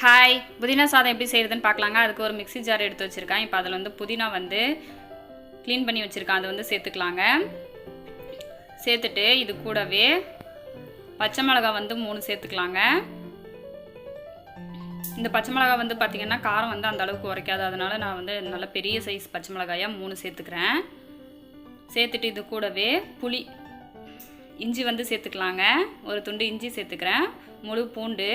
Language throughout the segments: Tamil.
ஹாய் புதினா சாதம் எப்படி செய்கிறதுன்னு பார்க்கலாங்க. அதுக்கு ஒரு மிக்ஸி ஜார் எடுத்து வச்சுருக்கேன். இப்போ அதில் வந்து புதினா வந்து க்ளீன் பண்ணி வச்சுருக்கேன். அதை வந்து சேர்த்துக்கலாங்க. சேர்த்துட்டு இது கூடவே பச்சை மிளகா வந்து மூணு சேர்த்துக்கலாங்க. இந்த பச்சை மிளகா வந்து பார்த்திங்கன்னா காரம் வந்து அந்த அளவுக்கு உரைக்காது. அதனால நான் வந்து நல்ல பெரிய சைஸ் பச்சை மிளகாயாக மூணு சேர்த்துக்கிறேன். சேர்த்துட்டு இது கூடவே புளி இஞ்சி வந்து சேர்த்துக்கலாங்க. ஒரு துண்டு இஞ்சி சேர்த்துக்கிறேன். முழு பூண்டு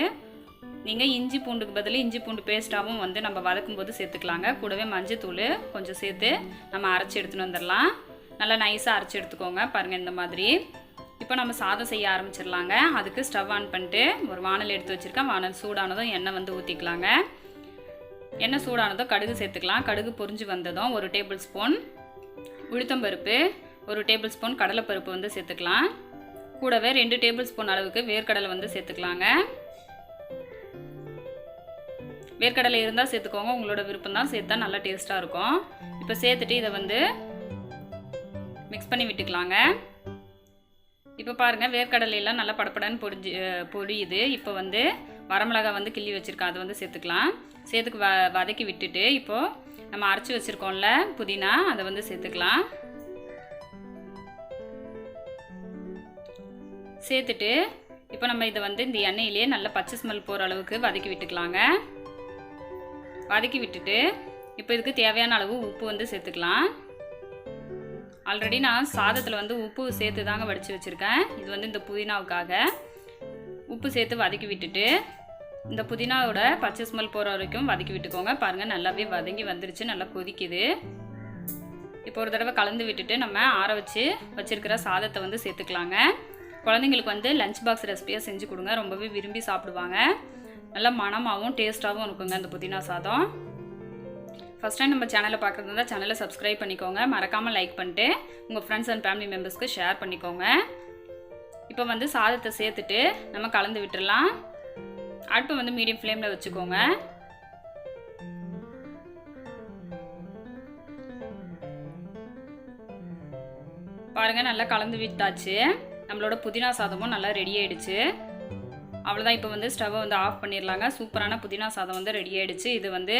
நீங்கள் இஞ்சி பூண்டுக்கு பதில் இஞ்சி பூண்டு பேஸ்ட்டாகவும் வந்து நம்ம வதக்கும் போது சேர்த்துக்கலாங்க. கூடவே மஞ்சத்தூள் கொஞ்சம் சேர்த்து நம்ம அரைச்சி எடுத்துன்னு வந்துடலாம். நல்லா நைஸாக அரைச்சி எடுத்துக்கோங்க. பாருங்கள் இந்த மாதிரி. இப்போ நம்ம சாதம் செய்ய ஆரம்பிச்சிடலாங்க. அதுக்கு ஸ்டவ் ஆன் பண்ணிட்டு ஒரு வானல் எடுத்து வச்சுருக்கேன். வானல் சூடானதும் எண்ணெய் வந்து ஊற்றிக்கலாங்க எண்ணெய் சூடானதும் கடுகு சேர்த்துக்கலாம். கடுகு பொறிஞ்சு வந்ததும் ஒரு டேபிள் ஸ்பூன் உளுத்தம்பருப்பு ஒரு டேபிள் ஸ்பூன் கடலைப்பருப்பு வந்து சேர்த்துக்கலாம். கூடவே ரெண்டு டேபிள் ஸ்பூன் அளவுக்கு வேர்க்கடலை வந்து சேர்த்துக்கலாங்க. வேர்க்கடலை இருந்தால் சேர்த்துக்கோங்க. உங்களோட விருப்பம் தான் சேர்த்தா நல்லா டேஸ்ட்டாக இருக்கும். இப்போ சேர்த்துட்டு இதை வந்து மிக்ஸ் பண்ணி விட்டுக்கலாங்க. இப்போ பாருங்கள் வேர்க்கடலையெல்லாம் நல்லா படப்படன்னு பொரிஞ்சு பொரியுது. இப்போ வந்து வரமிளகா வந்து கிள்ளி வச்சுருக்கோம் அதை வந்து சேர்த்துக்கலாம். சேர்த்துக்கு வ வதக்கி விட்டுட்டு இப்போது நம்ம அரைச்சி வச்சுருக்கோம்ல புதினா அதை வந்து சேர்த்துக்கலாம். சேர்த்துட்டு இப்போ நம்ம இதை வந்து இந்த எண்ணெயிலே நல்லா பச்சை ஸ்மெல் போகிற அளவுக்கு வதக்கி விட்டுக்கலாங்க. வதக்கி விட்டுட்டு இப்போ இதுக்கு தேவையான அளவு உப்பு வந்து சேர்த்துக்கலாம். ஆல்ரெடி நான் சாதத்தில் வந்து உப்பு சேர்த்து தாங்க வடித்து வச்சுருக்கேன். இது வந்து இந்த புதினாவுக்காக. உப்பு சேர்த்து வதக்கி விட்டுட்டு இந்த புதினாவோட பச்சை ஸ்மெல் போகிற வரைக்கும் வதக்கி விட்டுக்கோங்க. பாருங்கள் நல்லாவே வதங்கி வந்துருச்சு நல்லா கொதிக்குது. இப்போ ஒரு தடவை கலந்து விட்டுட்டு நம்ம ஆற வச்சு வச்சுருக்கிற சாதத்தை வந்து சேர்த்துக்கலாங்க. குழந்தைங்களுக்கு வந்து லஞ்ச் பாக்ஸ் ரெசிபியாக செஞ்சு கொடுங்க. ரொம்பவே விரும்பி சாப்பிடுவாங்க. நல்லா மணமாகவும் டேஸ்ட்டாகவும் இருக்குங்க இந்த புதினா சாதம். ஃபஸ்ட் டைம் நம்ம சேனலை பார்க்குறது இருந்தால் சேனலை சப்ஸ்கிரைப் பண்ணிக்கோங்க. மறக்காமல் லைக் பண்ணிட்டு உங்கள் ஃப்ரெண்ட்ஸ் அண்ட் ஃபேமிலி மெம்பர்ஸ்க்கு ஷேர் பண்ணிக்கோங்க. இப்போ வந்து சாதத்தை சேர்த்துட்டு நம்ம கலந்து விட்டுடலாம் அடுப்பை வந்து மீடியம் ஃப்ளேமில் வச்சுக்கோங்க. பாருங்கள் நல்லா கலந்து விட்டாச்சு. நம்மளோட புதினா சாதமும் நல்லா ரெடி ஆயிடுச்சு. அவ்வளோதான் இப்போ வந்து ஸ்டவ்வை வந்து ஆஃப் பண்ணிடலாங்க. சூப்பரான புதினா சாதம் வந்து ரெடி ஆகிடுச்சு இது வந்து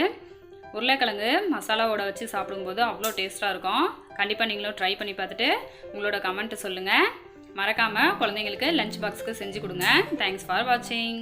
உருளைக்கிழங்கு மசாலாவோட வச்சு சாப்பிடும்போது அவ்வளோ டேஸ்ட்டாக இருக்கும். கண்டிப்பாக நீங்களும் ட்ரை பண்ணி பார்த்துட்டு உங்களோட கமெண்ட்டு சொல்லுங்கள் மறக்காமல் குழந்தைங்களுக்கு லஞ்ச் பாக்ஸுக்கு செஞ்சு கொடுங்க. தேங்க்ஸ் ஃபார் வாட்சிங்